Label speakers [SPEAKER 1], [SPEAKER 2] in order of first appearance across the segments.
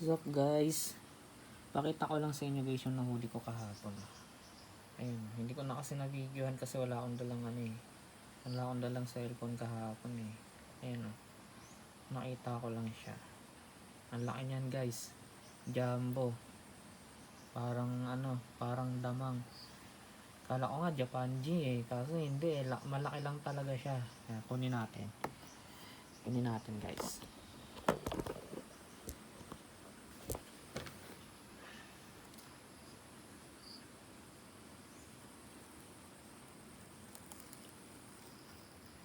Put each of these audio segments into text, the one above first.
[SPEAKER 1] What's up guys? Pakita ko lang sa inyo guys yung nahuli ko kahapon. Ayun, hindi ko na kasi na-videohan kasi wala akong dalang ano eh. Wala akong dalang cellphone kahapon eh. Ayun oh. Nakita ko lang siya. Ang laki niyan guys. Jumbo. Parang ano, parang damang. Kala ko nga Japan G eh. Kaso hindi eh. La- malaki lang talaga siya. Kaya kunin natin. Kunin natin guys.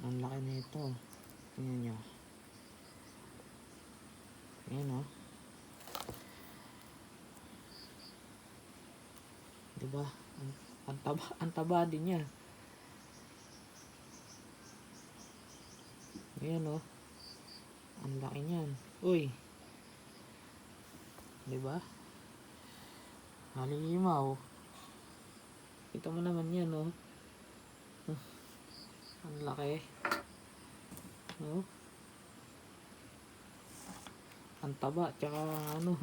[SPEAKER 1] Ang laki nito. Tingnan nyo. Ayan o. Diba? Ang, ang taba, ang taba din niya. Ayan o. Ang laki niyan. Uy. Diba? Halimaw. Kita mo naman yan o. Ang laki. Oh. Ang taba, tsaka ano.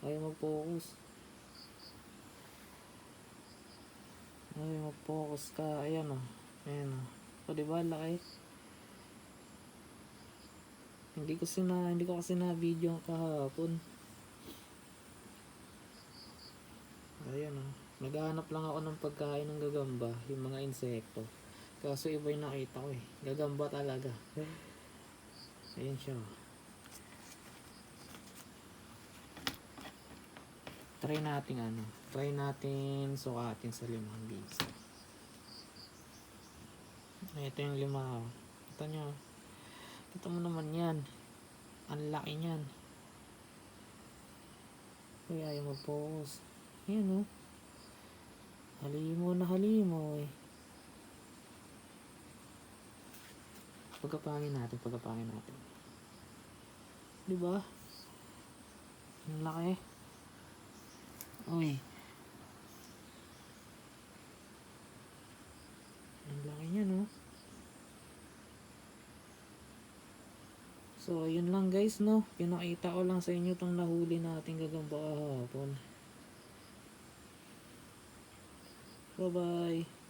[SPEAKER 1] Ayaw mag-focus. Ayaw mag-focus ka. Ayan o. Ayan o. O diba, laki. Hindi ko sina, hindi ko kasi na video ang kahapon. Ayan o. Naghahanap lang ako ng pagkain ng gagamba, yung mga insekto. Kaso iba yung nakita ko eh. Gagamba talaga. Ayan siya. Try natin ano. Try natin sukatin sa limang bisa. Ito yung lima. oh. Kita nyo. Kita mo naman yan. Ang laki niyan. Kaya ayaw mag-focus. Ayan oh. Halimo na halimo eh. Pagkapangin natin, pagkapangin natin. Di ba? Ang laki. Uy. Ang laki niya, no? So, yun lang guys, no? Pinakita ko lang sa inyo itong nahuli nating gagamba kahapon. Bye-bye.